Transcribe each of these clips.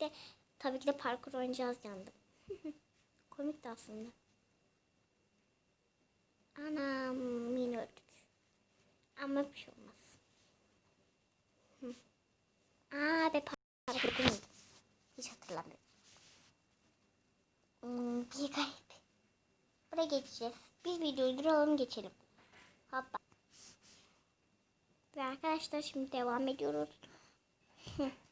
birlikte tabii ki de parkur oynayacağız yandım. Komik de aslında. Anam yine öldük. Ama bir şey olmaz. Hı. Aa be parkur değil. Hiç hatırlamıyorum. Hmm, bir garip. Buraya geçeceğiz. Bir videoyu duralım geçelim. Hoppa. Ve arkadaşlar şimdi devam ediyoruz.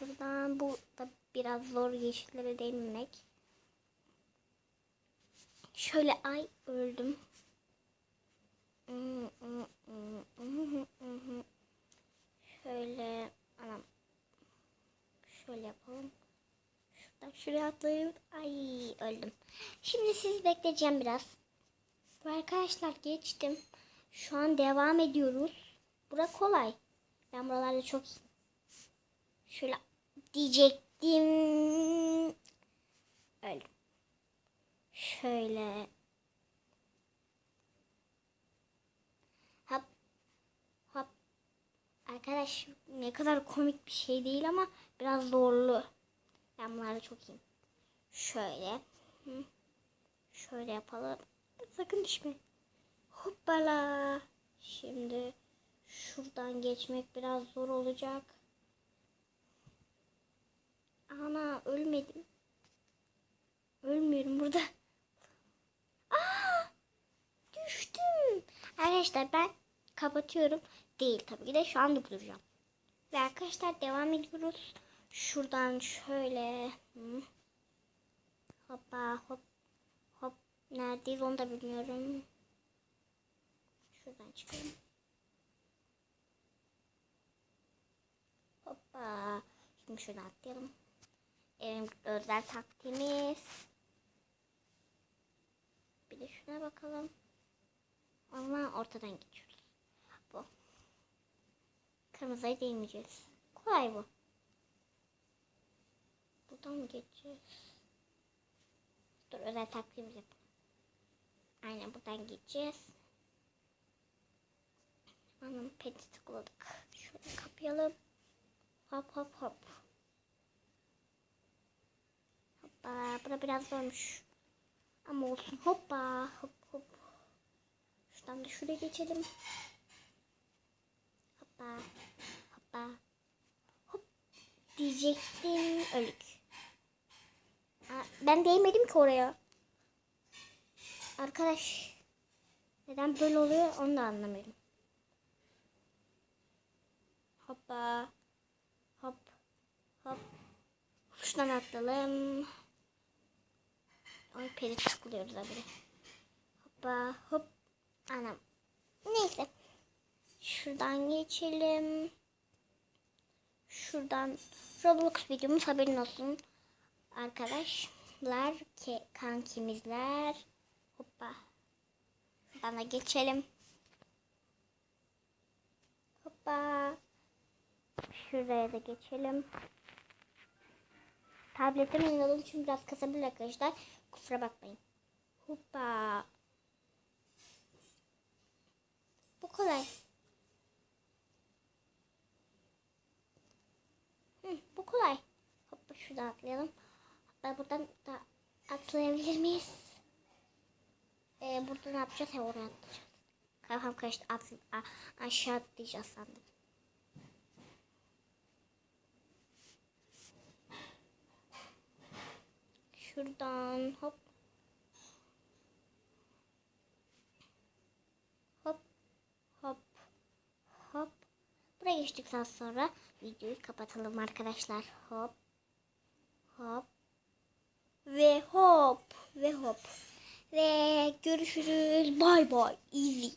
Şuradan bu da biraz zor yeşillere değinmek. Şöyle ay öldüm. Şöyle anam. Şöyle yapalım. Şuradan şuraya atlayayım. Ay öldüm. Şimdi siz bekleyeceğim biraz. Arkadaşlar geçtim. Şu an devam ediyoruz. Bura kolay. Ben buralarda çok iyiyim. Şöyle diyecektim. Öldüm. Şöyle. Hop. Hop. Arkadaş ne kadar komik bir şey değil ama biraz zorlu. Ben bunlarda çok iyiyim. Şöyle. Şöyle yapalım. Sakın düşme. Hoppala. Şimdi şuradan geçmek biraz zor olacak. Ölmedim. Ölmüyorum burada. Aa! Düştüm. Arkadaşlar ben kapatıyorum. Değil tabii ki de şu an durduracağım. Ve arkadaşlar devam ediyoruz. Şuradan şöyle. Hı. Hoppa hop hop. Neredeyiz onu da bilmiyorum. Şuradan çıkalım. Hoppa. Şimdi şuradan atlayalım. Benim özel taktiğimiz. Bir de şuna bakalım. Ama ortadan geçiyoruz. Bu. Kırmızıya değmeyeceğiz. Kolay bu. Buradan mı geçeceğiz? Dur özel taktiğimiz yapalım. Aynen buradan geçeceğiz. Anam peti tıkladık. Şöyle kapayalım. Hop hop hop. Hoppa. Bura biraz zormuş. Ama olsun. Hoppa. Hop hop. Şuradan da şuraya geçelim. Hoppa. Hoppa. Hop. Diyecektim. Ölük. Ben değmedim ki oraya. Arkadaş. Neden böyle oluyor onu da anlamıyorum. Hoppa. Hop. Hop. Şuradan atlayalım. Ay peri tıklıyoruz abi. Hoppa hop. Anam. Neyse. Şuradan geçelim. Şuradan Roblox videomuz haberin olsun. Arkadaşlar ki kankimizler. Hoppa. Da geçelim. Hoppa. Şuraya da geçelim. Tabletten oynadığım için biraz kasabilir arkadaşlar. Kusura bakmayın. Hoppa. Bu kolay. Hı, bu kolay. Hoppa şuradan atlayalım. Hatta buradan da atlayabilir miyiz? Ee, burada ne yapacağız? He, oraya atlayacağız. Kafam karıştı. At, a, aşağı atlayacağız sandım. Şuradan hop. Hop. Hop. Hop. Buraya geçtikten sonra videoyu kapatalım arkadaşlar. Hop. Hop. Ve hop. Ve hop. Ve görüşürüz. Bay bay. Easy.